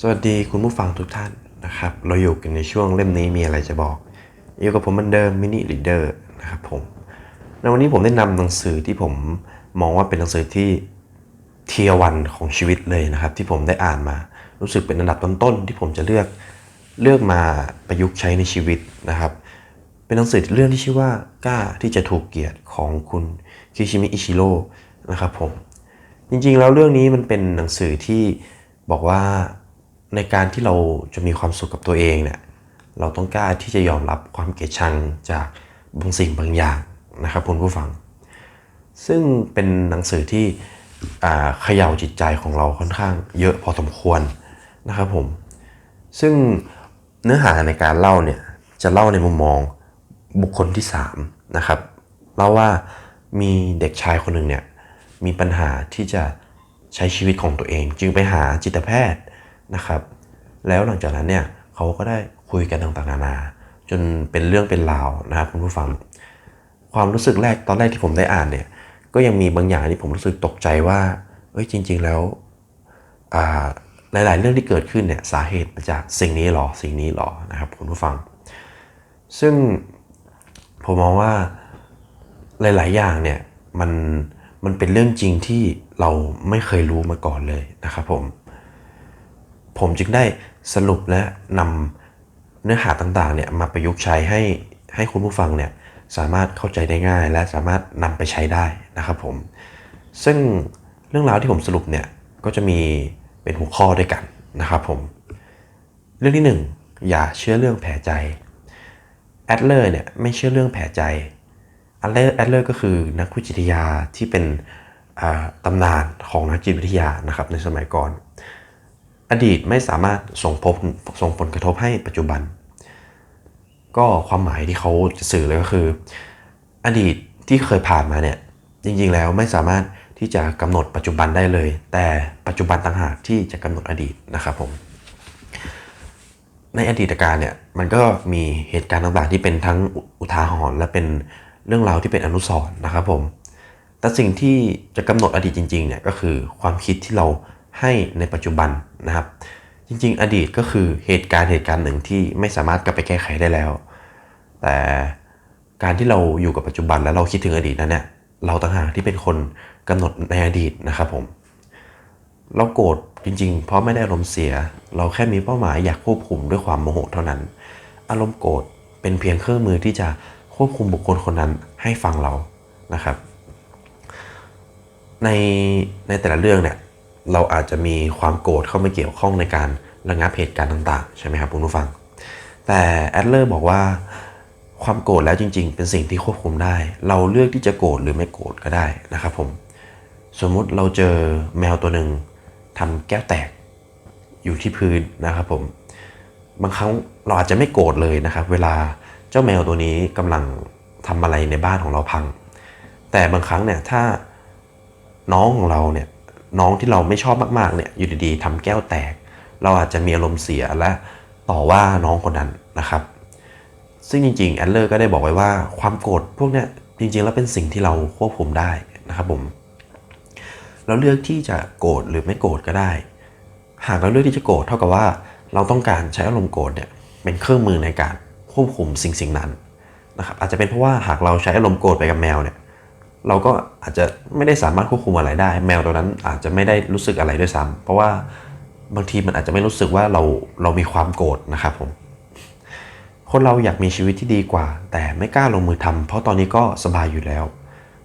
สวัสดีคุณผู้ฟังทุกท่านนะครับ เราอยู่กันในช่วงเล่มนี้มีอะไรจะบอกอยู่กับผมเหมือนเดิมมินิลีดเดอร์นะครับผมในวันนี้ผมได้นำหนังสือที่ผมมองว่าเป็นหนังสือที่เทียวันของชีวิตเลยนะครับ ที่ผมได้อ่านมา รู้สึกเป็นอันดับต้นๆที่ผมจะเลือกเลือกมาประยุกต์ใช้ในชีวิตนะครับ เป็นหนังสือเรื่องที่ชื่อว่ากล้าที่จะถูกเกลียดของคุณคิชิมิอิชิโร่นะครับผมจริงๆแล้วเรื่องนี้มันเป็นหนังสือที่บอกว่า ในการที่เราจะมีความสุขกับตัวเองเนี่ยเราต้องกล้าที่จะยอมรับความเกลียดชังจากบางสิ่งบางอย่างนะครับคุณผู้ฟัง ซึ่งเป็นหนังสือที่เขย่าจิตใจของเราค่อนข้างเยอะพอสมควรนะครับผม ซึ่งเนื้อหาในการเล่าเนี่ยจะเล่าในมุมมองบุคคลที่3นะครับเล่าว่ามีเด็กชายคนหนึ่งเนี่ยมีปัญหาที่จะใช้ชีวิตของตัวเอง จึงไปหาจิตแพทย์ นะครับ แล้วหลังจากนั้นเนี่ยเขาก็ได้คุยกันต่างๆนานา จนเป็นเรื่องเป็นราวนะครับคุณผู้ฟัง ความรู้สึกแรกตอนแรกที่ผมได้อ่านเนี่ย ก็ยังมีบางอย่างที่ผมรู้สึกตกใจว่าเอ้ยจริง ๆแล้วหลาย ๆ เรื่องที่เกิดขึ้นเนี่ยสาเหตุมาจากสิ่งนี้หรอสิ่งนี้หรอนะครับคุณผู้ฟัง ซึ่งผมมองว่าหลาย ๆ อย่างเนี่ยมันมันเป็นเรื่องจริงที่เราไม่เคยรู้มาก่อนเลยนะครับผม ผมจึงได้สรุปและนำเนื้อหาต่างๆเนี่ยมาประยุกต์ใช้ให้ให้คุณผู้ฟังเนี่ยสามารถเข้าใจได้ง่าย และสามารถนำไปใช้ได้นะครับผม ซึ่งเรื่องราวที่ผมสรุปเนี่ยก็จะมีเป็นหัวข้อด้วยกันนะครับผม เรื่องที่หนึ่งอย่าเชื่อเรื่องแผลใจแอดเลอร์เนี่ยไม่เชื่อเรื่องแผลใจแอดเลอร์แอดเลอร์ก็คือนักวิจิตรยาที่เป็นตำนานของนักจิตวิทยานะครับในสมัยก่อน อดีตไม่สามารถส่งผลส่งผลกระทบให้ปัจจุบัน ก็ความหมายที่เขาจะสื่อเลยก็คือ อดีตที่เคยผ่านมาเนี่ยจริงๆแล้วไม่สามารถที่จะกำหนดปัจจุบันได้เลย แต่ปัจจุบันต่างหากที่จะกำหนดอดีตนะครับผมในอดีตการเนี่ยมันก็มีเหตุการณ์ต่างๆที่เป็นทั้งอุทาหรณ์และเป็นเรื่องราวที่เป็นอนุสรณ์นะครับผมแต่สิ่งที่จะกำหนดอดีตจริงๆเนี่ยก็คือความคิดที่เรา ให้ในปัจจุบันนะครับ จริง ๆ อดีตก็คือเหตุการณ์เหตุการณ์หนึ่งที่ไม่สามารถกลับไปแก้ไขได้แล้ว แต่การที่เราอยู่กับปัจจุบันแล้วเราคิดถึงอดีตนั้นเนี่ยเราต่างหากที่เป็นคนกำหนดในอดีตนะครับผม เราโกรธจริง ๆ เพราะไม่ได้อารมณ์เสีย เราแค่มีเป้าหมายอยากควบคุมด้วยความโมโหเท่านั้น อารมณ์โกรธเป็นเพียงเครื่องมือที่จะควบคุมบุคคลคนนั้นให้ฟังเรานะครับ ในในแต่ละเรื่องเนี่ย เราอาจจะมีความโกรธเข้ามาเกี่ยวข้องในการระงับเหตุการณ์ต่างๆ ใช่ไหมครับคุณผู้ฟัง แต่แอดเลอร์บอกว่าความโกรธแล้วจริง ๆ เป็นสิ่งที่ควบคุมได้ เราเลือกที่จะโกรธหรือไม่โกรธก็ได้นะครับผม สมมุติเราเจอแมวตัวหนึ่งทำแก้วแตกอยู่ที่พื้นนะครับผม บางครั้งเราอาจจะไม่โกรธเลยนะครับ เวลาเจ้าแมวตัวนี้กำลังทำอะไรในบ้านของเราพัง แต่บางครั้งเนี่ยถ้าน้องของเราเนี่ย น้องที่เราไม่ชอบมากๆเนี่ยอยู่ดีๆทำแก้วแตก เราอาจจะมีอารมณ์เสียและต่อว่าน้องคนนั้นนะครับ ซึ่งจริงๆแอดเลอร์ก็ได้บอกไว้ว่าความโกรธพวกเนี้ยจริงๆแล้วเป็นสิ่งที่เราควบคุมได้นะครับผมเราเลือกที่จะโกรธหรือไม่โกรธก็ได้ หากเราเลือกที่จะโกรธเท่ากับว่าเราต้องการใช้อารมณ์โกรธเนี่ยเป็นเครื่องมือในการควบคุมสิ่งสิ่งนั้นนะครับอาจจะเป็นเพราะว่าหากเราใช้อารมณ์โกรธไปกับแมวเนี่ย เราก็อาจจะไม่ได้สามารถควบคุมอะไรได้ แมวตัวนั้นอาจจะไม่ได้รู้สึกอะไรด้วยซ้ำเพราะว่าบางทีมันอาจจะไม่รู้สึกว่าเราเรามีความโกรธนะครับผมคนเราอยากมีชีวิตที่ดีกว่า แต่ไม่กล้าลงมือทำเพราะตอนนี้ก็สบายอยู่แล้ว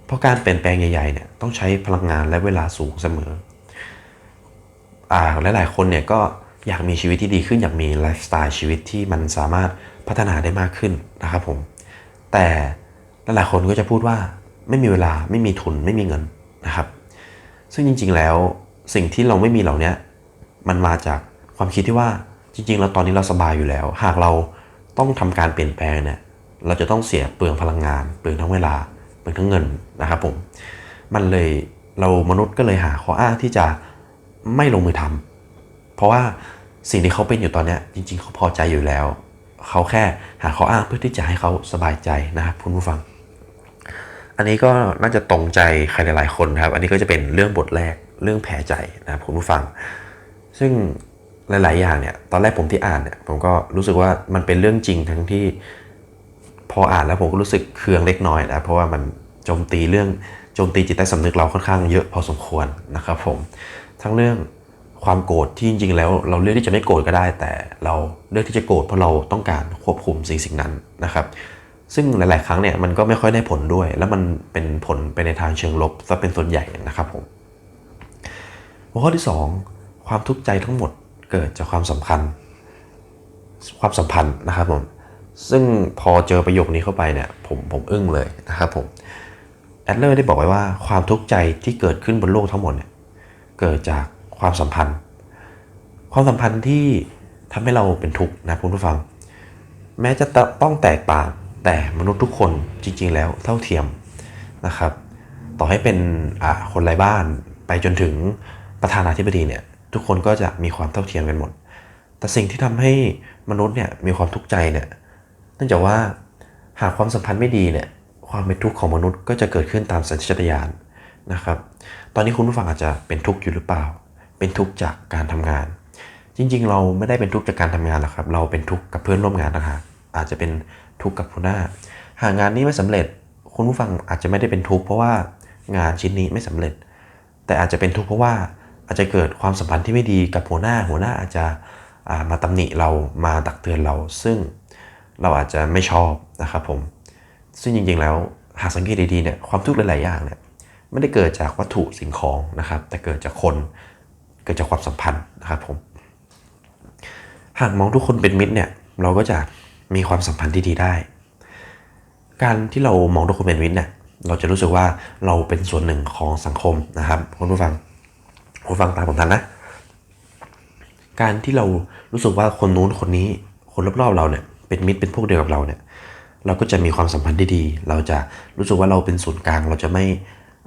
เพราะการเปลี่ยนแปลงใหญ่ๆเนี่ยต้องใช้พลังงานและเวลาสูงเสมออ่าหลายๆคนเนี่ยก็อยากมีชีวิตที่ดีขึ้นอยากมีไลฟ์สไตล์ชีวิตที่มันสามารถพัฒนาได้มากขึ้นนะครับผมแต่หลายๆคนก็จะพูดว่า ไม่มีเวลาไม่มีทุนไม่มีเงินนะครับ ซึ่งจริง ๆแล้วสิ่งที่เราไม่มีเหล่านี้มันมาจากความคิดที่ว่าจริงๆ แล้วตอนนี้เราสบายอยู่แล้ว หากเราต้องทำการเปลี่ยนแปลงเนี่ยเราจะต้องเสียเปลืองพลังงาน เปลืองทั้งเวลา เปลืองทั้งเงินนะครับผมมันเลยเรามนุษย์ก็เลยหาข้ออ้างที่จะไม่ลงมือทำเพราะว่าสิ่งที่เขาเป็นอยู่ตอนนี้จริง ๆ เขาพอใจอยู่แล้ว เขาแค่หาข้ออ้างเพื่อที่จะให้เขาสบายใจนะครับคุณผู้ฟัง อันนี้ก็น่าจะตรงใจใครหลายๆคนครับ อันนี้ก็จะเป็นเรื่องบทแรกเรื่องแผลใจนะครับคุณผู้ฟัง ซึ่งหลาย ๆ อย่างเนี่ย ตอนแรกผมที่อ่านเนี่ย ผมก็รู้สึกว่ามันเป็นเรื่องจริงทั้งที่พออ่านแล้วผมก็รู้สึกเคืองเล็กน้อยนะเพราะว่ามันโจมตีเรื่องโจมตีจิตใต้สำนึกเราค่อนข้างเยอะพอสมควรนะครับผมทั้งเรื่องความโกรธที่จริง ๆ แล้วเราเลือกที่จะไม่โกรธก็ได้ แต่เราเลือกที่จะโกรธเพราะเราต้องการควบคุมสิ่งสิ่งนั้นนะครับ ซึ่งหลาย ๆ ครั้งเนี่ยมันก็ไม่ค่อยได้ผลด้วย แล้วมันเป็นผลไปในทางเชิงลบซะเป็นส่วนใหญ่นะครับผมหัวข้อที่ 2 ความทุกข์ใจทั้งหมดเกิดจากความสัมพันธ์ ความสัมพันธ์นะครับผมซึ่งพอเจอประโยคนี้เข้าไปเนี่ยผมผมอึ้งเลยนะครับผมแอดเลอร์ได้บอกไว้ว่าความทุกข์ใจที่เกิดขึ้นบนโลกทั้งหมดเนี่ยเกิดจากความสัมพันธ์ ความสัมพันธ์ที่ทำให้เราเป็นทุกข์นะคุณผู้ฟัง แม้จะต้องแตกต่าง แต่มนุษย์ทุกคนจริง ๆ แล้วเท่าเทียมนะครับ ต่อให้เป็นคนไร้บ้านไปจนถึงประธานาธิบดีเนี่ยทุกคนก็จะมีความเท่าเทียมกันหมด แต่สิ่งที่ทำให้มนุษย์เนี่ยมีความทุกข์ใจเนี่ยเนื่องจากว่าหากความสัมพันธ์ไม่ดีเนี่ยความเป็นทุกข์ของมนุษย์ก็จะเกิดขึ้นตามสัญชาตญาณนะครับ ตอนนี้คุณผู้ฟังอาจจะเป็นทุกข์อยู่หรือเปล่า เป็นทุกข์จากการทำงาน จริงๆ เราไม่ได้เป็นทุกข์จากการทำงานหรอกครับ เราเป็นทุกข์กับเพื่อนร่วมงานนะครับอาจจะเป็น ทุกข์กับหัวหน้า หากงานนี้ไม่สำเร็จ คุณผู้ฟังอาจจะไม่ได้เป็นทุกข์เพราะว่างานชิ้นนี้ไม่สำเร็จ แต่อาจจะเป็นทุกข์เพราะว่าอาจจะเกิดความสัมพันธ์ที่ไม่ดีกับหัวหน้า หัวหน้าอาจจะมาตำหนิเรามาตักเตือนเรา ซึ่งเราอาจจะไม่ชอบนะครับผม ซึ่งจริงๆแล้วหากสังเกตดีๆเนี่ยความทุกข์หลายๆอย่างเนี่ยไม่ได้เกิดจากวัตถุสิ่งของนะครับ แต่เกิดจากคนเกิดจากความสัมพันธ์นะครับผม หากมองทุกคนเป็นมิตรเนี่ยเราก็จะ มีความสัมพันธ์ที่ดีได้ การที่เรามองทุกคนเป็นมิตรเนี่ยเราจะรู้สึกว่าเราเป็นส่วนหนึ่งของสังคมนะครับคุณผู้ฟังคุณฟังตามผมทันนะ การที่เรารู้สึกว่าคนนู้นคนนี้คนรอบๆเราเนี่ยเป็นมิตรเป็นพวกเดียวกับเราเนี่ยเราก็จะมีความสัมพันธ์ที่ดี เราจะรู้สึกว่าเราเป็นศูนย์กลาง เราจะไม่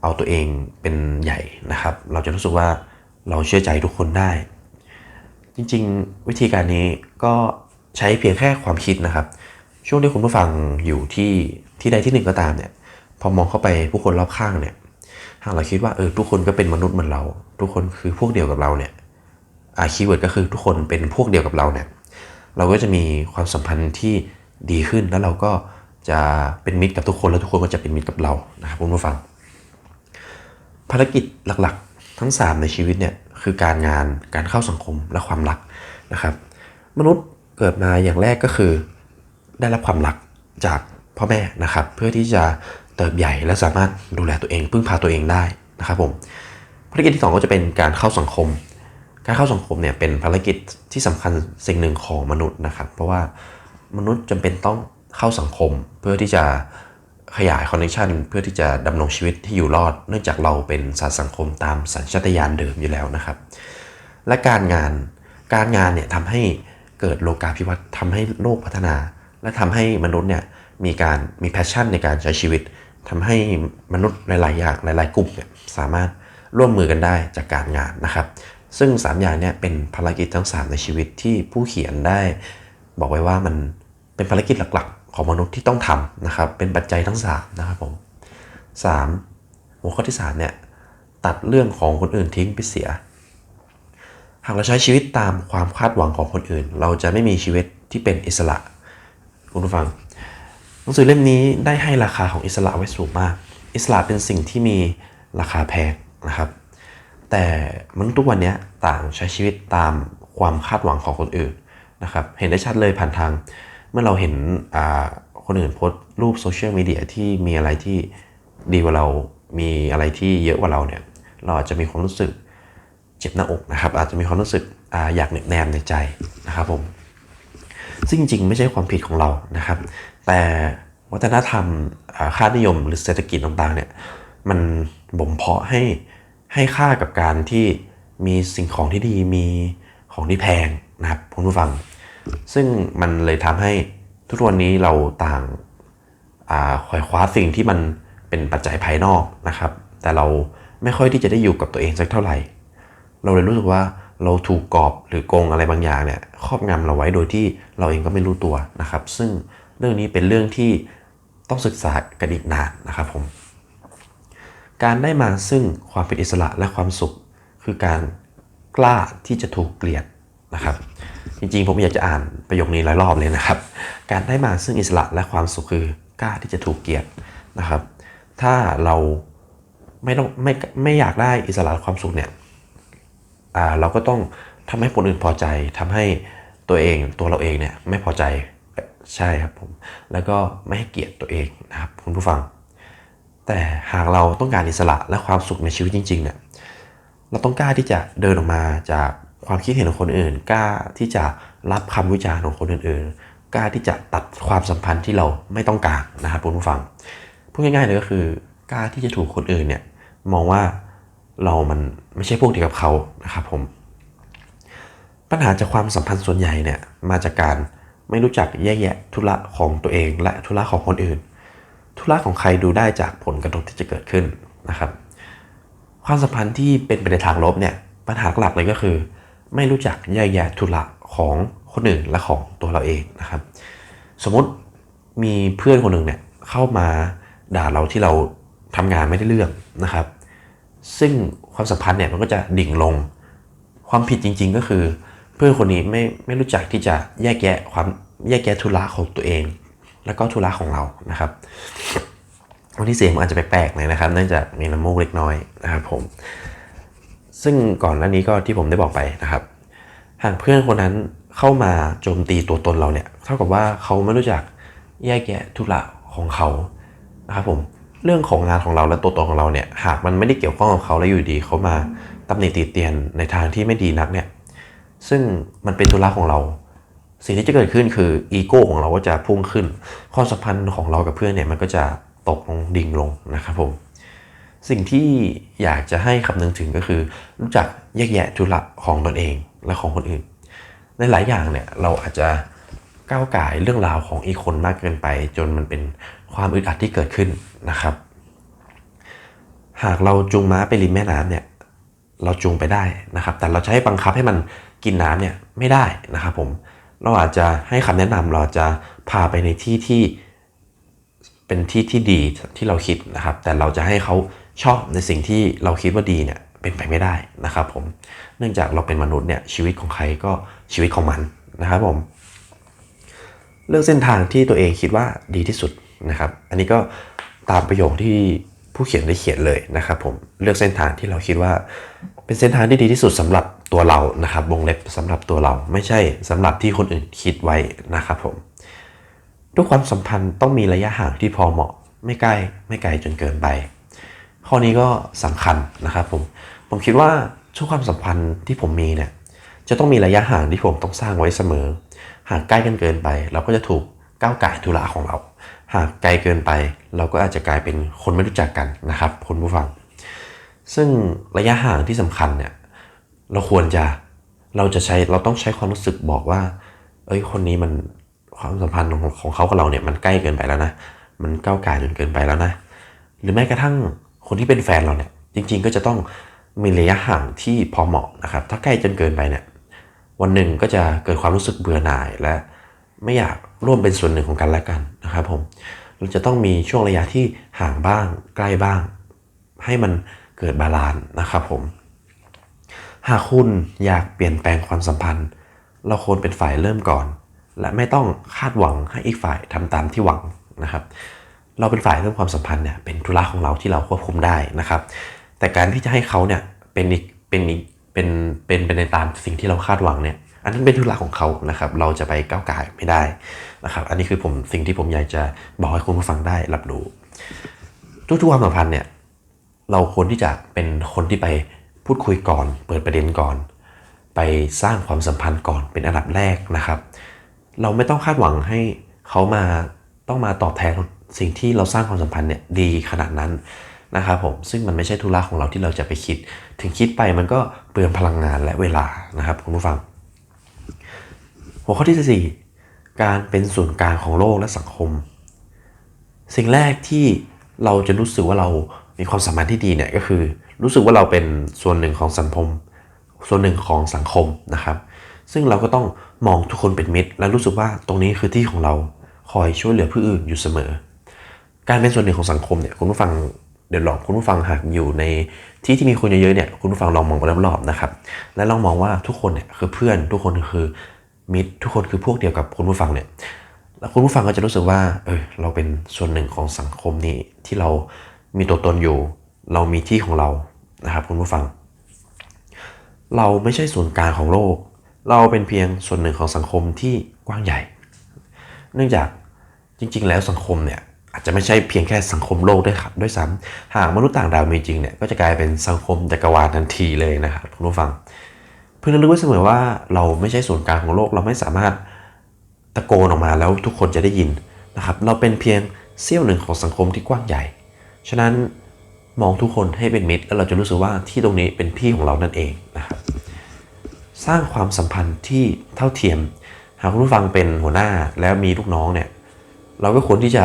เอาตัวเองเป็นใหญ่นะครับ เราจะรู้สึกว่าเราเชื่อใจทุกคนได้ จริงๆ วิธีการนี้ก็ ใช้เพียงแค่ความคิดนะครับ ช่วงที่คุณผู้ฟังอยู่ที่ที่ใดที่หนึ่งก็ตามเนี่ย พอมองเข้าไปผู้คนรอบข้างเนี่ยหากเราคิดว่าเออทุกคนก็เป็นมนุษย์เหมือนเรา ทุกคนคือพวกเดียวกับเราเนี่ยอาคีย์เวิร์ดก็คือทุกคนเป็นพวกเดียวกับเราเนี่ย เราก็จะมีความสัมพันธ์ที่ดีขึ้นแล้วเราก็จะเป็นมิตรกับทุกคนแล้วทุกคนก็จะเป็นมิตรกับเรานะครับคุณผู้ฟัง ภารกิจหลักๆ ทั้ง 3 ในชีวิตเนี่ยคือการงานการเข้าสังคมและความรักนะครับ มนุษย์ เกิดมาอย่างแรกก็คือ ได้รับความรักจากพ่อแม่นะครับ เพื่อที่จะเติบใหญ่และสามารถดูแลตัวเอง พึ่งพาตัวเองได้นะครับผมภารกิจที่ 2 ก็จะเป็นการเข้าสังคม การเข้าสังคมเนี่ยเป็นภารกิจที่สำคัญสิ่งหนึ่งของมนุษย์นะครับ เพราะว่ามนุษย์จำเป็นต้องเข้าสังคมเพื่อที่จะขยายคอนเนคชันเพื่อที่จะดำรงชีวิตที่อยู่รอด เนื่องจากเราเป็นสัตว์สังคมตามสัญชาตญาณเดิมอยู่แล้วนะครับ และการงานการงานเนี่ยทำให้ เกิดโลกาภิวัตน์ทำให้โลกพัฒนา และทำให้มนุษย์เนี่ยมีการมีแพชชั่นในการใช้ชีวิตทำให้มนุษย์หลาย ๆ อย่างหลาย ๆ กลุ่มเนี่ยสามารถร่วมมือกันได้จากการงานนะครับ ซึ่ง 3 อย่างเนี่ยเป็นภารกิจทั้ง 3 ในชีวิตที่ผู้เขียนได้ บอกไว้ว่ามันเป็นภารกิจหลัก ๆ ของมนุษย์ที่ต้องทำนะครับ เป็นปัจจัยทั้ง 3 นะครับผม 3. หัวข้อที่3เนี่ยตัดเรื่องของคนอื่นทิ้งไปเสีย หากเราใช้ชีวิตตามความคาดหวังของคนอื่น เราจะไม่มีชีวิตที่เป็นอิสระ คุณผู้ฟัง หนังสือเล่มนี้ได้ให้ราคาของอิสระไว้สูงมาก อิสระเป็นสิ่งที่มีราคาแพงนะครับ แต่มนุษย์ทุกวันนี้ต่างใช้ชีวิตตามความคาดหวังของคนอื่นนะครับ เห็นได้ชัดเลยผ่านทาง เมื่อเราเห็นคนอื่นโพสต์รูปโซเชียลมีเดียที่มีอะไรที่ดีกว่าเรา มีอะไรที่เยอะกว่าเราเนี่ย เราอาจจะมีความรู้สึก เจ็บหน้าอกนะครับ อาจจะมีความรู้สึกออยากเหน็บแนมในใจนะครับผมซึ่งจริงๆไม่ใช่ความผิดของเรานะครับ แต่วัฒนธรรมค่านิยมหรือเศรษฐกิจต่างๆเนี่ยมันบ่มเพาะให้ให้ค่ากับการที่มีสิ่งของที่ดีมีของที่แพงนะครับคุณผู้ฟัง ซึ่งมันเลยทำให้ทุกวันนี้เราต่างคอยคว้าสิ่งที่มันเป็นปัจจัยภายนอกนะครับ แต่เราไม่ค่อยที่จะได้อยู่กับตัวเองสักเท่าไหร่ เราเลยรู้สึกว่าเราถูกกรอบหรือโกงอะไรบางอย่างเนี่ยครอบงำเราไว้โดยที่เราเองก็ไม่รู้ตัวนะครับ ซึ่งเรื่องนี้เป็นเรื่องที่ต้องศึกษากันอีกนานนะครับผมการได้มาซึ่งความเป็นอิสระและความสุข คือการกล้าที่จะถูกเกลียดนะครับ จริงๆ ผมอยากจะอ่านประโยคนี้หลายรอบเลยนะครับ การได้มาซึ่งอิสระและความสุขคือกล้าที่จะถูกเกลียดนะครับ ถ้าเราไม่ต้องไม่ไม่อยากได้อิสระและความสุขเนี่ย เราก็ต้องทำให้คนอื่นพอใจทำให้ตัวเองตัวเราเองเนี่ยไม่พอใจใช่ครับผมแล้วก็ไม่ให้เกียรติตัวเองนะครับคุณผู้ฟัง แต่หากเราต้องการอิสระและความสุขในชีวิตจริงๆเนี่ยเราต้องกล้าที่จะเดินออกมาจากความคิดเห็นของคนอื่น กล้าที่จะรับคำวิจารณ์ของคนอื่นๆ กล้าที่จะตัดความสัมพันธ์ที่เราไม่ต้องการนะครับคุณผู้ฟังพูดง่ายๆเลยก็คือกล้าที่จะถูกคนอื่นเนี่ยมองว่าเรามัน ไม่ใช่พวกเดียวกับเขานะครับผม ปัญหาจากความสัมพันธ์ส่วนใหญ่เนี่ยมาจากการไม่รู้จักแยกแยะธุระของตัวเองและธุระของคนอื่น ธุระของใครดูได้จากผลกระทบที่จะเกิดขึ้นนะครับ ความสัมพันธ์ที่เป็นไปในทางลบเนี่ยปัญหาหลักเลยก็คือ ไม่รู้จักแยกแยะธุระของคนอื่นและของตัวเราเองนะครับ สมมติมีเพื่อนคนหนึ่งเนี่ยเข้ามาด่าเราที่เราทำงานไม่ได้เรื่องนะครับ ซึ่ง ความสัมพันธ์เนี่ยมันก็จะดิ่งลง ความผิดจริง ๆ ก็คือ เพื่อนคนนี้ไม่ไม่รู้จักที่จะแยกแยะความแยกแยะธุระของตัวเอง แล้วก็ธุระของเรานะครับวันที่เสียงมันอาจจะแปลกๆหน่อยนะครับ เนื่องจากมีน้ำมูกเล็กน้อยนะครับผม ซึ่งก่อนหน้านี้ก็ที่ผมได้บอกไปนะครับ หากเพื่อนคนนั้นเข้ามาโจมตีตัวตนเราเนี่ย เท่ากับว่าเขาไม่รู้จักแยกแยะธุระของเขานะครับผม เรื่องของงานของเราและตัวตนของเราเนี่ยหากมันไม่ได้เกี่ยวข้องกับเขาแล้วอยู่ดีเขามาตำหนิตีเตียนในทางที่ไม่ดีนักเนี่ยซึ่งมันเป็นธุระของเรา สิ่งที่จะเกิดขึ้นคืออีโก้ของเราก็จะพุ่งขึ้น ความสัมพันธ์ของเรากับเพื่อนเนี่ยมันก็จะตกลงดิ่งลงนะครับผมสิ่งที่อยากจะให้คำนึงถึงก็คือ รู้จักแยกแยะธุระของตนเองและของคนอื่น ในหลายอย่างเนี่ยเราอาจจะก้าวไก่เรื่องราวของอีกคนมากเกินไป จนมันเป็นความอึดอัดที่เกิดขึ้น นะครับ หากเราจูงม้าไปริมแม่น้ำเนี่ยเราจูงไปได้นะครับ แต่เราจะให้บังคับให้มันกินน้ำเนี่ยไม่ได้นะครับผมเราอาจจะให้คำแนะนำเราจะพาไปในที่ที่เป็นที่ที่ดีที่เราคิดนะครับ แต่เราจะให้เขาชอบในสิ่งที่เราคิดว่าดีเนี่ยเป็นไปไม่ได้นะครับผมเนื่องจากเราเป็นมนุษย์เนี่ยชีวิตของใครก็ชีวิตของมันนะครับผมเลือกเส้นทางที่ตัวเองคิดว่าดีที่สุดนะครับ อันนี้ก็ ตามประโยคที่ผู้เขียนได้เขียนเลยนะครับผมเลือกเส้นทางที่เราคิดว่าเป็นเส้นทางที่ดีที่สุดสำหรับตัวเรานะครับวงเล็บสำหรับตัวเราไม่ใช่สำหรับที่คนอื่นคิดไว้นะครับผมทุกความสัมพันธ์ต้องมีระยะห่างที่พอเหมาะ ไม่ใกล้ไม่ไกลจนเกินไป ข้อนี้ก็สำคัญนะครับผมผมคิดว่าทุกความสัมพันธ์ที่ผมมีเนี่ยจะต้องมีระยะห่างที่ผมต้องสร้างไว้เสมอ หากใกล้กันเกินไป เราก็จะถูกก้าวไก่ธุระของเรา หากไกลเกินไป เราก็อาจจะกลายเป็นคนไม่รู้จักกันนะครับคุณผู้ฟัง ซึ่งระยะห่างที่สำคัญเนี่ยเราควรจะเราจะใช้เราต้องใช้ความรู้สึกบอกว่า เอ้ยคนนี้มันความสัมพันธ์ของของเขากับเราเนี่ยมันใกล้เกินไปแล้วนะมันก้าวไก่ายจนเกินไปแล้วนะ หรือแม้กระทั่งคนที่เป็นแฟนเราเนี่ย จริง ๆ ก็จะต้องมีระยะห่างที่พอเหมาะนะครับ ถ้าใกล้จนเกินไปเนี่ย วันหนึ่งก็จะเกิดความรู้สึกเบื่อหน่ายและไม่อยาก ร่วมเป็นส่วนหนึ่งของกันและกันนะครับผมเราจะต้องมีช่วงระยะที่ห่างบ้าง ใกล้บ้าง ให้มันเกิดบาลานซ์นะครับผมหากคุณอยากเปลี่ยนแปลงความสัมพันธ์ เราควรเป็นฝ่ายเริ่มก่อน และไม่ต้องคาดหวังให้อีกฝ่ายทำตามที่หวังนะครับ เราเป็นฝ่ายเริ่มความสัมพันธ์เนี่ยเป็นธุระของเราที่เราควบคุมได้นะครับ แต่การที่จะให้เขาเนี่ยเป็นอีกเป็นอีกเป็นเป็นเป็นในตามสิ่งที่เราคาดหวังเนี่ย อันนั้นเป็นธุระของเขานะครับ เราจะไปก้าวไก่ไม่ได้ นะครับอันนี้คือผมสิ่งที่ผมอยากจะบอกให้คุณผู้ฟังได้รับรู้ทุกๆความสัมพันธ์เนี่ยเราควรที่จะเป็นคนที่ไปพูดคุยก่อน เปิดประเด็นก่อน ไปสร้างความสัมพันธ์ก่อนเป็นอันดับแรกนะครับ เราไม่ต้องคาดหวังให้เขามาต้องมาตอบแทนสิ่งที่เราสร้างความสัมพันธ์เนี่ยดีขนาดนั้นนะครับผมซึ่งมันไม่ใช่ธุระของเราที่เราจะไปคิด ถึงคิดไปมันก็เปลืองพลังงานและเวลานะครับคุณผู้ฟัง หัวข้อที่ 4 การเป็นศูนย์กลางของโลกและสังคม สิ่งแรกที่เราจะรู้สึกว่าเรามีความสัมพันธ์ที่ดีเนี่ยก็คือ รู้สึกว่าเราเป็นส่วนหนึ่งของสังคม ส่วนหนึ่งของสังคมนะครับ ซึ่งเราก็ต้องมองทุกคนเป็นมิตร และรู้สึกว่าตรงนี้คือที่ของเราคอยช่วยเหลือผู้อื่นอยู่เสมอ การเป็นส่วนหนึ่งของสังคมเนี่ยคุณผู้ฟังเดี๋ยวลองคุณผู้ฟังหากอยู่ในที่ที่มีคนเยอะๆเนี่ยคุณผู้ฟังลองมองไปรอบๆนะครับและลองมองว่าทุกคนเนี่ยคือเพื่อนทุกคนคือ มิตรทุกคนคือพวกเดียวกับคุณผู้ฟังเนี่ยแล้วคุณผู้ฟังก็จะรู้สึกว่าเออเราเป็นส่วนหนึ่งของสังคมนี้ที่เรามีตัวตนอยู่ เรามีที่ของเรานะครับคุณผู้ฟัง เราไม่ใช่ส่วนกลางของโลก เราเป็นเพียงส่วนหนึ่งของสังคมที่กว้างใหญ่ เนื่องจากจริง ๆ แล้วสังคมเนี่ยอาจจะไม่ใช่เพียงแค่สังคมโลกด้วยครับด้วยซ้ำหากมนุษย์ต่างดาวมีจริงเนี่ยก็จะกลายเป็นสังคมจักรวาลทันทีเลยนะครับคุณผู้ฟัง เพื่อนรู้ไว้เสมอว่าเราไม่ใช่ส่วนกลางของโลก เราไม่สามารถตะโกนออกมาแล้วทุกคนจะได้ยินนะครับ เราเป็นเพียงเสี้ยวหนึ่งของสังคมที่กว้างใหญ่ ฉะนั้นมองทุกคนให้เป็นมิตร แล้วเราจะรู้สึกว่าที่ตรงนี้เป็นที่ของเรานั่นเองนะครับ สร้างความสัมพันธ์ที่เท่าเทียม หากคุณผู้ฟังเป็นหัวหน้าแล้วมีลูกน้องเนี่ย เราก็ควรที่จะ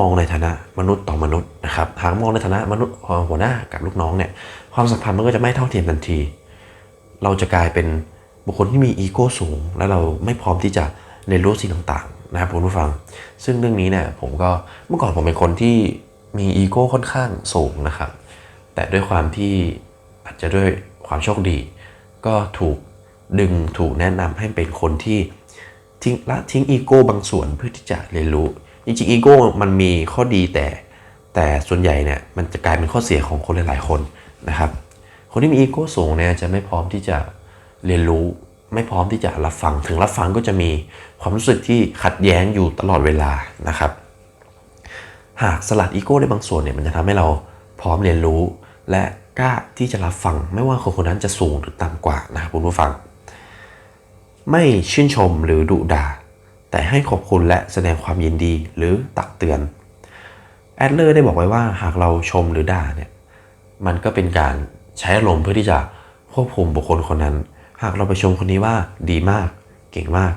มองในฐานะมนุษย์ต่อมนุษย์นะครับ หากมองในฐานะมนุษย์หัวหน้ากับลูกน้องเนี่ย ความสัมพันธ์มันก็จะไม่เท่าเทียมทันที เราจะกลายเป็นบุคคลที่มีอีโก้สูง และเราไม่พร้อมที่จะเรียนรู้สิ่งต่างๆ นะครับคุณผู้ฟัง ซึ่งเรื่องนี้เนี่ยผมก็เมื่อก่อนผมเป็นคนที่มีอีโก้ค่อนข้างสูงนะครับ แต่ด้วยความที่อาจจะด้วยความโชคดี ก็ถูกดึงถูกแนะนำให้เป็นคนที่ทิ้งละทิ้งอีโก้บางส่วนเพื่อที่จะเรียนรู้จริงๆอีโก้มันมีข้อดีแต่ แต่ส่วนใหญ่เนี่ยมันจะกลายเป็นข้อเสียของคนหลาย ๆ คนนะครับ คนที่มีอีโก้สูงเนี่ยจะไม่พร้อมที่จะเรียนรู้ ไม่พร้อมที่จะรับฟัง ถึงรับฟังก็จะมีความรู้สึกที่ขัดแย้งอยู่ตลอดเวลานะครับ หากสลัดอีโก้ได้บางส่วนเนี่ยมันจะทำให้เราพร้อมเรียนรู้ และกล้าที่จะรับฟัง ไม่ว่าคนคนนั้นจะสูงหรือต่ำกว่านะครับคุณผู้ฟัง ไม่ชื่นชมหรือดุด่าแต่ให้ขอบคุณและแสดงความยินดีหรือตักเตือนแอดเลอร์ได้บอกไว้ว่าหากเราชมหรือด่าเนี่ยมันก็เป็นการ ใช้อารมณ์เพื่อที่จะควบคุมบุคคลคนนั้น หากเราไปชมคนนี้ว่าดีมาก เก่งมาก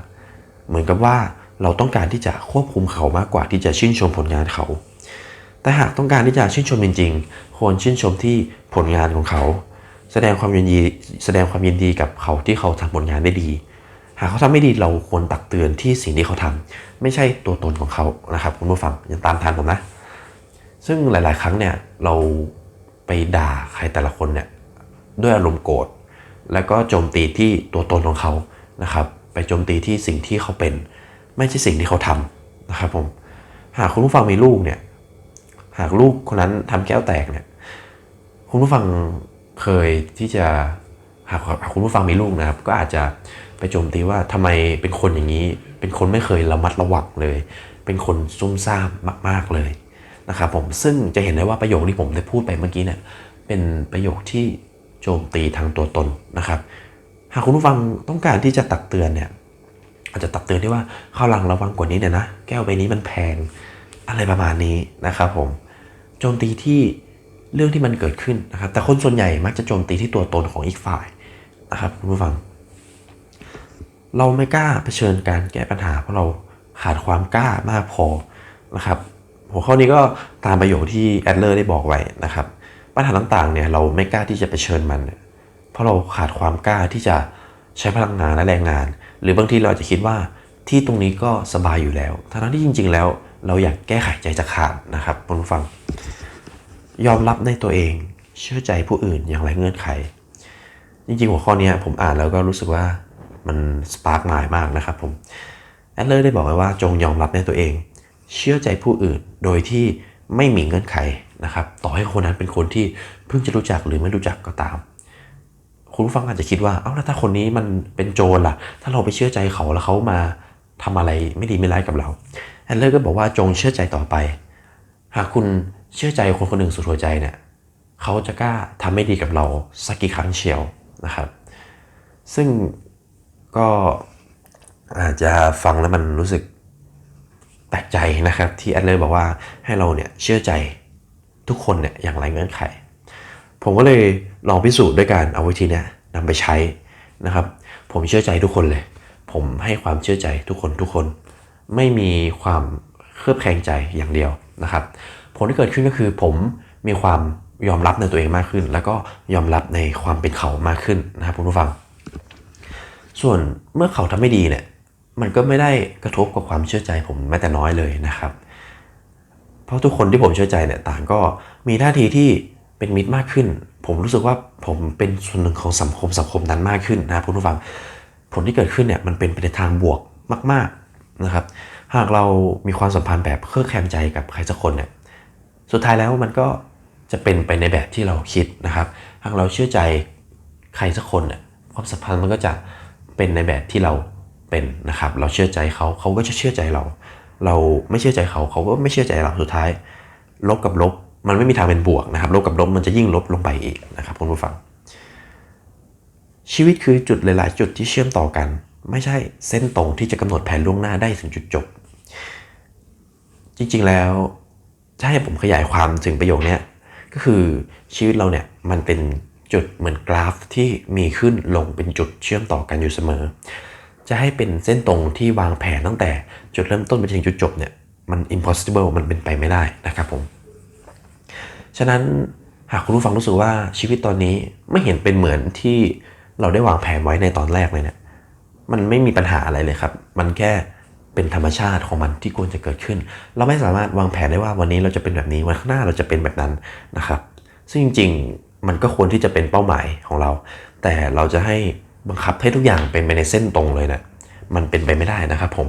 เหมือนกับว่าเราต้องการที่จะควบคุมเขามากกว่าที่จะชื่นชมผลงานเขา แต่หากต้องการที่จะชื่นชมจริงๆ ควรชื่นชมที่ผลงานของเขา แสดงความยินดีแสดงความยินดีกับเขาที่เขาทำผลงานได้ดี หากเขาทำไม่ดีเราควรตักเตือนที่สิ่งที่เขาทำไม่ใช่ตัวตนของเขานะครับคุณผู้ฟังยังตามทันผมนะ ซึ่งหลาย ๆ ครั้งเนี่ยเราไปด่าใครแต่ละคนเนี่ย ด้วยอารมณ์โกรธแล้วก็โจมตีที่ตัวตนของเขานะครับ ไปโจมตีที่สิ่งที่เขาเป็น ไม่ใช่สิ่งที่เขาทำนะครับผมหากคุณผู้ฟังมีลูกเนี่ย หากลูกคนนั้นทำแก้วแตกเนี่ย คุณผู้ฟังเคยที่จะหากหากคุณผู้ฟังมีลูกนะครับ ก็อาจจะไปโจมตีว่าทำไมเป็นคนอย่างนี้ เป็นคนไม่เคยระมัดระวังเลย เป็นคนซุ่มซ่ามมาก ๆเลยนะครับผมซึ่งจะเห็นได้ว่าประโยคที่ผมได้พูดไปเมื่อกี้เนี่ยเป็นประโยคที่ โจมตีทางตัวตนนะครับ หากคุณผู้ฟังต้องการที่จะตักเตือนเนี่ยอาจจะตักเตือนที่ว่าข้าวหลังระวังกว่านี้เนี่ยนะแก้วใบนี้มันแพงอะไรประมาณนี้นะครับผมโจมตีที่เรื่องที่มันเกิดขึ้นนะครับ แต่คนส่วนใหญ่มักจะโจมตีที่ตัวตนของอีกฝ่ายนะครับคุณผู้ฟัง เราไม่กล้าเผชิญการแก้ปัญหา เพราะเราขาดความกล้ามากพอนะครับหัวข้อนี้ก็ตามประโยคที่แอดเลอร์ได้บอกไว้นะครับ ปัญหาต่างๆเนี่ยเราไม่กล้าที่จะไปเชิญมัน เพราะเราขาดความกล้าที่จะใช้พลังงานและแรงงาน หรือบางทีเราจะคิดว่าที่ตรงนี้ก็สบายอยู่แล้ว ทั้งที่จริง ๆ แล้ว เราอยากแก้ไขใจจะขาดนะครับคุณผู้ฟัง ยอมรับในตัวเอง เชื่อใจผู้อื่นอย่างไรเงื่อนไข จริง ๆ หัวข้อนี้ผมอ่านแล้วก็รู้สึกว่ามันสปาร์กมายมากนะครับผม แอดเลอร์ได้บอกไว้ว่าจงยอมรับในตัวเอง เชื่อใจผู้อื่นโดยที่ไม่มีเงื่อนไข นะครับต่อให้คนนั้นเป็นคนที่เพิ่งจะรู้จักหรือไม่รู้จักก็ตาม คุณผู้ฟังอาจจะคิดว่า เอ้าแล้วถ้าคนนี้มันเป็นโจรล่ะ ถ้าเราไปเชื่อใจเขาแล้วเขามาทำอะไรไม่ดีไม่ร้ายกับเราแอนเลอร์ก็บอกว่าจงเชื่อใจต่อไป หากคุณเชื่อใจคนคนหนึ่งสุดหัวใจเนี่ยเขาจะกล้าทำไม่ดีกับเราสักกี่ครั้งเชียวนะครับ ซึ่งก็อาจจะฟังแล้วมันรู้สึกแปลกใจนะครับ ที่แอดเลอร์บอกว่าให้เราเนี่ยเชื่อใจ ทุกคนเนี่ยอย่างไรเงื่อนไข ผมก็เลยลองพิสูจน์ด้วยการเอาวิธีเนี้ยนำไปใช้นะครับ ผมเชื่อใจทุกคนเลย ผมให้ความเชื่อใจทุกคนทุกคน ไม่มีความเครือบแคลงใจอย่างเดียวนะครับ ผลที่เกิดขึ้นก็คือผมมีความยอมรับในตัวเองมากขึ้น แล้วก็ยอมรับในความเป็นเขามากขึ้นนะครับคุณผู้ฟัง ส่วนเมื่อเขาทำไม่ดีเนี่ยมันก็ไม่ได้กระทบกับความเชื่อใจผมแม้แต่น้อยเลยนะครับ เพราะทุกคนที่ผมเชื่อใจเนี่ยต่างก็มีท่าทีที่เป็นมิตรมากขึ้น ผมรู้สึกว่าผมเป็นส่วนหนึ่งของสังคมสังคมนั้นมากขึ้นนะคุณผู้ฟัง ผลที่เกิดขึ้นเนี่ยมันเป็นไปในทางบวกมาก ๆนะครับ หากเรามีความสัมพันธ์แบบเครือแคมใจกับใครสักคนเนี่ยสุดท้ายแล้วมันก็จะเป็นไปในแบบที่เราคิดนะครับ หากเราเชื่อใจใครสักคนเนี่ยความสัมพันธ์มันก็จะเป็นในแบบที่เราเป็นนะครับ เราเชื่อใจเขาเขาก็จะเชื่อใจเรา เราไม่เชื่อใจเขาเขาก็ไม่เชื่อใจเราสุดท้าย ลบกับลบมันไม่มีทางเป็นบวกนะครับ ลบกับลบมันจะยิ่งลบลงไปอีกนะครับคุณผู้ฟัง ชีวิตคือจุดหลาย ๆ จุดที่เชื่อมต่อกัน ไม่ใช่เส้นตรงที่จะกำหนดแผนล่วงหน้าได้ถึงจุดจบ จริง ๆ แล้วถ้าให้ผมขยายความถึงประโยคเนี้ยก็คือชีวิตเราเนี่ยมันเป็นจุดเหมือนกราฟที่มีขึ้นลงเป็นจุดเชื่อมต่อกันอยู่เสมอ จะให้เป็นเส้นตรงที่วางแผนตั้งแต่จุดเริ่มต้นไปถึงจุดจบเนี่ยมัน impossible มันเป็นไปไม่ได้นะครับผม ฉะนั้นหากคุณผู้ฟังรู้สึกว่าชีวิตตอนนี้ไม่เห็นเป็นเหมือนที่เราได้วางแผนไว้ในตอนแรกเลยเนี่ยมันไม่มีปัญหาอะไรเลยครับ มันแค่เป็นธรรมชาติของมันที่ควรจะเกิดขึ้น เราไม่สามารถวางแผนได้ว่าวันนี้เราจะเป็นแบบนี้วันข้างหน้าเราจะเป็นแบบนั้นนะครับ ซึ่งจริงๆมันก็ควรที่จะเป็นเป้าหมายของเรา แต่เราจะให้ บังคับให้ทุกอย่างเป็นไปในเส้นตรงเลยนะมันเป็นไปไม่ได้นะครับผม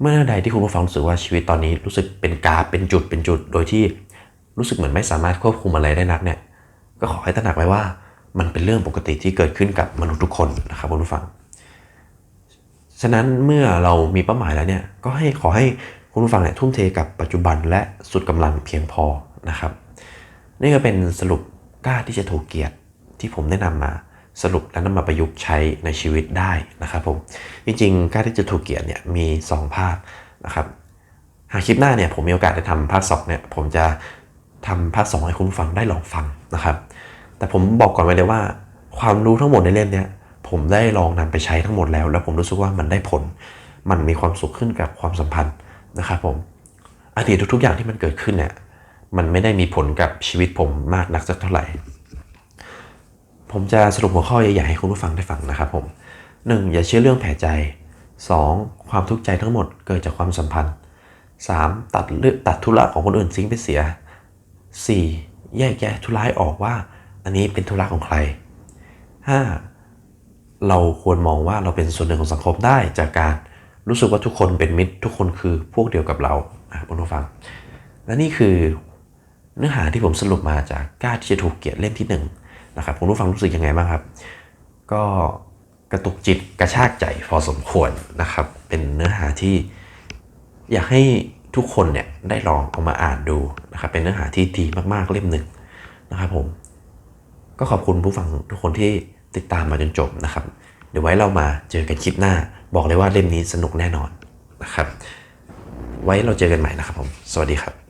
เมื่อใดที่คุณผู้ฟังรู้สึกว่าชีวิตตอนนี้รู้สึกเป็นกราฟเป็นจุดเป็นจุด โดยที่รู้สึกเหมือนไม่สามารถควบคุมอะไรได้นักเนี่ย ก็ขอให้ตระหนักไว้ว่า มันเป็นเรื่องปกติที่เกิดขึ้นกับมนุษย์ทุกคนนะครับคุณผู้ฟัง ฉะนั้นเมื่อเรามีเป้าหมายแล้วเนี่ยก็ให้ขอให้คุณผู้ฟังเนี่ยทุ่มเทกับปัจจุบันและสุดกำลังเพียงพอนะครับ นี่ก็เป็นสรุปกล้าที่จะถูกเกียรติที่ผมได้นำมา สรุปและนำมาประยุกต์ใช้ในชีวิตได้นะครับผมจริงๆกล้าที่จะถูกเกียรติเนี่ยมี 2 ภาคนะครับหากคลิปหน้าเนี่ยผมมีโอกาสได้ทำภาคสองเนี่ยผมจะทำภาคสองให้คุณฟังได้ลองฟังนะครับ แต่ผมบอกก่อนไว้เลยว่า ความรู้ทั้งหมดในเล่มเนี้ยผมได้ลองนำไปใช้ทั้งหมดแล้ว แล้วผมรู้สึกว่ามันได้ผล มันมีความสุขขึ้นกับความสัมพันธ์นะครับผมอดีตทุกๆอย่างที่มันเกิดขึ้นเนี่ยมันไม่ได้มีผลกับชีวิตผมมากนักสักเท่าไหร่ ผมจะสรุปหัวข้อใหญ่ๆให้คุณผู้ฟังได้ฟังนะครับผม 1. อย่าเชื่อเรื่องแผลใจ 2. ความทุกข์ใจทั้งหมดเกิดจากความสัมพันธ์ 3. ตัดเลือกตัดธุระของคนอื่นทิ้งไปเสีย 4. แยกแยะธุระให้ออกว่า อันนี้เป็นธุระของใคร 5. เราควรมองว่าเราเป็นส่วนหนึ่งของสังคมได้จากการรู้สึกว่าทุกคนเป็นมิตร ทุกคนคือพวกเดียวกับเรานะครับคุณผู้ฟัง และนี่คือเนื้อหาที่ผมสรุปมาจากกล้าที่จะถูกเกลียดเล่มที่หนึ่ง นะครับคุณผู้ฟังรู้สึกยังไงบ้างครับ ก็กระตุกจิตกระชากใจพอสมควรนะครับ เป็นเนื้อหาที่อยากให้ทุกคนเนี่ยได้ลองเอามาอ่านดูนะครับ เป็นเนื้อหาที่ดีมากๆเล่มหนึ่งนะครับผม ก็ขอบคุณผู้ฟังทุกคนที่ติดตามมาจนจบนะครับ เดี๋ยวไว้เรามาเจอกันคลิปหน้า บอกเลยว่าเล่มนี้สนุกแน่นอนนะครับ ไว้เราเจอกันใหม่นะครับผม สวัสดีครับ